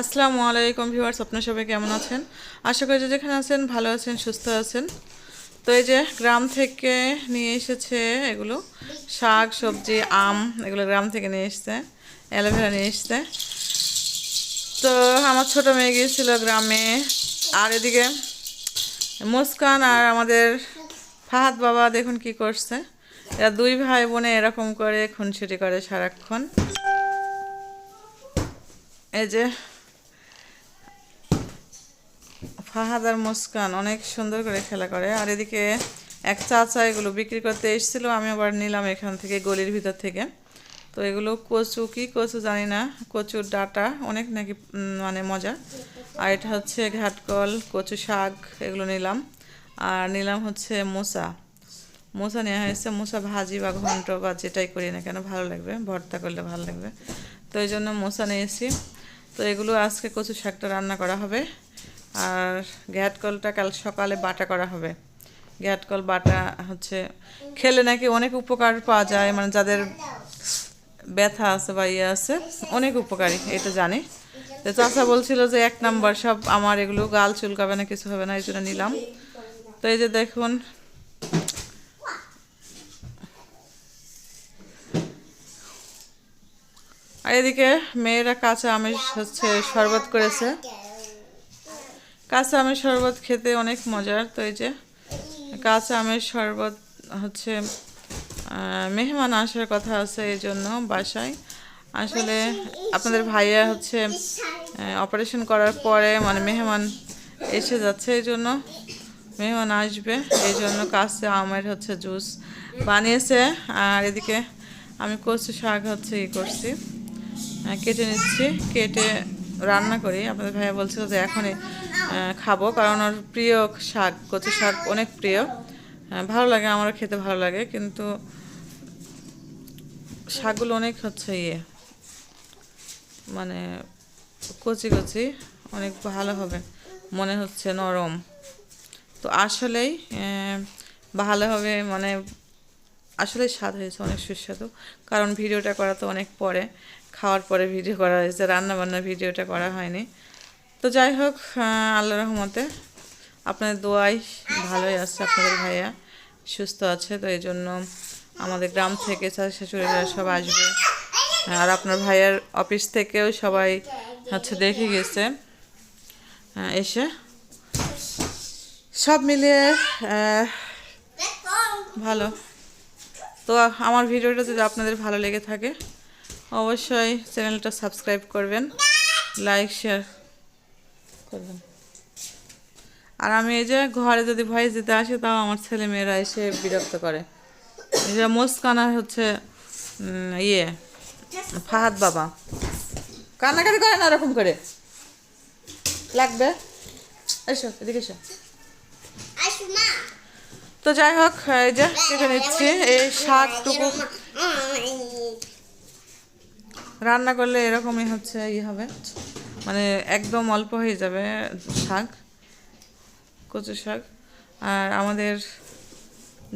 আসসালামু আলাইকুম ভিউয়ার্স, আপনার সবাই কেমন আছেন? আশা করি যে যেখানে আছেন ভালো আছেন, সুস্থ আছেন। তো এই যে গ্রাম থেকে নিয়ে এসেছে এগুলো, শাক, সবজি, আম, এগুলো গ্রাম থেকে নিয়ে এসছে, অ্যালোভেরা নিয়ে এসছে। তো আমার ছোটো মেয়ে গিয়েছিল গ্রামে, আর এদিকে মুস্কান আর আমাদের ফাহাদ বাবা দেখুন কি করছে। এরা দুই ভাই বোনে এরকম করে খুনসুটি করে সারাক্ষণ। এই যে ফাহাদ আর মুস্কান অনেক সুন্দর করে খেলা করে। আর এদিকে এক চাচা এগুলো বিক্রি করতে এসেছিল, আমি আবার নিলাম এখান থেকে গলির ভিতর থেকে। তো এগুলো কচু, কি কচু জানি না, কচুর ডাটা, অনেক নাকি মানে মজা। আর এটা হচ্ছে ঘাটকল, কচু শাক, এগুলো নিলাম। আর নিলাম হচ্ছে মোসা। মোসা নেওয়া হয়েছে, মোসা ভাজি বা ঘন্ট বা যেটাই করি না কেন, ভালো লাগবে, ভর্তা করলে ভালো লাগবে। তো এই জন্য মোসা নিয়েছি। তো এগুলো আজকে কচু শাকটা রান্না করা হবে। আর ঘ্যাটকলটা কাল সকালে বাটা করা হবে। ঘ্যাটকল বাটা হচ্ছে খেলে নাকি অনেক উপকার পাওয়া যায় মানে যাদের ব্যথা আছে বা ইয়ে আছে, অনেক উপকারী, এটা জানি। তো চাচা বলছিল যে এক নাম্বার সব আমার এগুলো গাল চুলকাবে না, কিছু হবে না, এই জন্য নিলাম। তো এই যে দেখুন, আর এদিকে মেয়েরা কাঁচা আমের হচ্ছে শরবত করেছে। কাঁচা আমের শরবত খেতে অনেক মজার, তো এই যে কাঁচা আমের শরবত হচ্ছে মেহমান আসার কথা আছে এই জন্য বাসায়। আসলে আপনাদের ভাইয়া হচ্ছে অপারেশন করার পরে মানে মেহমান এসে যাচ্ছে এই জন্য মেহমান আসবে এই জন্য কাঁচা আমের হচ্ছে জুস বানিয়েছে। আর এদিকে আমি কচু শাক হচ্ছে ই করছি কেটে নিচ্ছি, কেটে রান্না করি। আপনাদের ভাইয়া বলছিল যে এখনই খাব, কারণ ওর প্রিয় শাক কচু শাক অনেক প্রিয়। ভালো লাগে, আমারও খেতে ভালো লাগে, কিন্তু শাকগুলো অনেক হচ্ছে ইয়ে মানে কচি কচি, অনেক ভালো হবে, মনে হচ্ছে নরম। তো আসলেই ভালো হবে মানে আসলে স্বাদ হয়েছে, অনেক সুস্বাদু, কারণ ভিডিওটা করা তো অনেক পরে। খাওয়ার পরে ভিডিও করা হয়েছে রান্না বান্নার ভিডিওটা করা হয়নি। তো যাই হোক আল্লাহ রহমতে আপনাদের দোয়াই ভালোই আছে আপনাদের ভাইয়া সুস্থ আছে, তো এই জন্য আমাদের গ্রাম থেকে শাশুড়িরা সব আসবে। আর আপনার ভাইয়ার অফিস থেকেও সবাই হচ্ছে দেখে গেছে এসে। সব মিলিয়ে ভালো। তো আমার ভিডিওটা যদি আপনাদের ভালো লেগে থাকে অবশ্যই চ্যানেলটা সাবস্ক্রাইব করবেন। লাইক শেয়ার করবেন। আর আমি এই যে ঘরে যদি ভয়েস দিতে আসি, তাও আমার ছেলে মেয়েরা এসে বিরক্ত করে। এই যে মুস্কানা হচ্ছে ইয়ে ফাহাদ বাবা। কান্নাকাটি করে না এরকম করে? লাগবে? এসো, এদিকে এসো। তো যাই হোক, এই যে কেটে নিচ্ছি। এই শাকটুকু রান্না করলে এরকমই হচ্ছে ই হবে। মানে একদম অল্প হয়ে যাবে শাক কচু শাক। আর আমাদের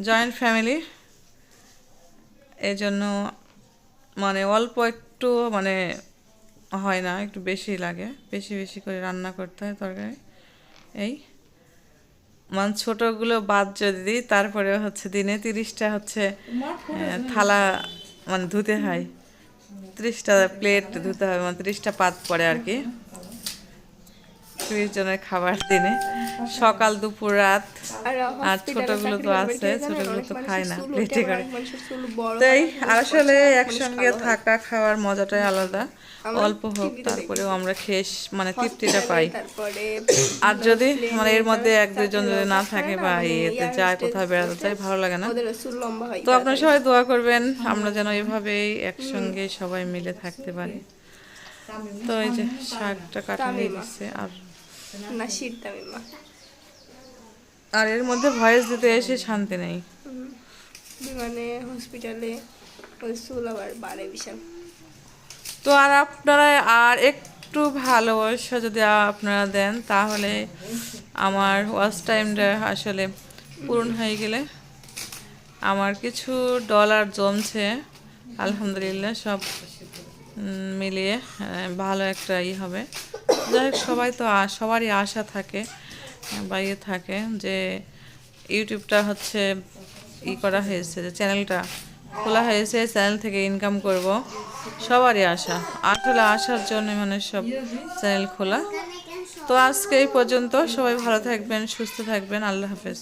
জয়েন্ট ফ্যামিলি এই জন্য মানে অল্প একটু মানে হয় না একটু বেশি লাগে। বেশি বেশি করে রান্না করতে হয় তরকারি। এই মানে ছোটোগুলো বাদ যদি দিই তারপরে হচ্ছে দিনে তিরিশটা হচ্ছে থালা মানে ধুতে হয়। ত্রিশটা প্লেট ধুতে হবে মানে ত্রিশটা পাত পরে আর কি। ত্রিশ জনের খাবার দিনে। সকাল দুপুর রাত। আর ছোটগুলো তো আছে ছোটগুলো তো খায় না প্লেটে করে। তাই আসলে একসঙ্গে থাকা খাওয়ার মজাটাই আলাদা। অল্প হোক তারপরেও আমরা খেয়ে স- মানে তৃপ্তিটা পাই। আর যদি মানে এর মধ্যে এক দুজন যদি না থাকে বা ইয়েতে যায় কোথাও বেড়াতে যায় ভালো লাগে না। তো আপনারা সবাই দোয়া করবেন আমরা যেন এভাবেই একসঙ্গে সবাই মিলে থাকতে পারি। তো এই যে শাকটা কাটা হয়ে গেছে আর না শীত দামি মা আর এর মধ্যে ভয়েস দিতে এসে শান্তি নেই। বিমানে হসপিটালে ওদের চুল আবার বাড়ে বিশাল। তো আর আপনারা আর একটু ভালোবাসা যদি আপনারা দেন তাহলে আমার ওয়াচ টাইমটা আসলে পূরণ হয়ে গেলে আমার কিছু ডলার জমছে। আলহামদুলিল্লাহ সব মিলিয়ে ভালো একটা ই হবে। যাই হোক, সবাই তো সবারই আশা থাকে, বা ইয়ে থাকে যে ইউটিউবটা হচ্ছে ই করা হয়েছে, যে চ্যানেলটা খোলা হয়েছে, চ্যানেল থেকে ইনকাম করব, সবারই আশা। আসলে আসার জন্য মানে সব চ্যানেল খোলা। তো আজকে এই পর্যন্ত সবাই ভালো থাকবেন, সুস্থ থাকবেন, আল্লাহ হাফেজ।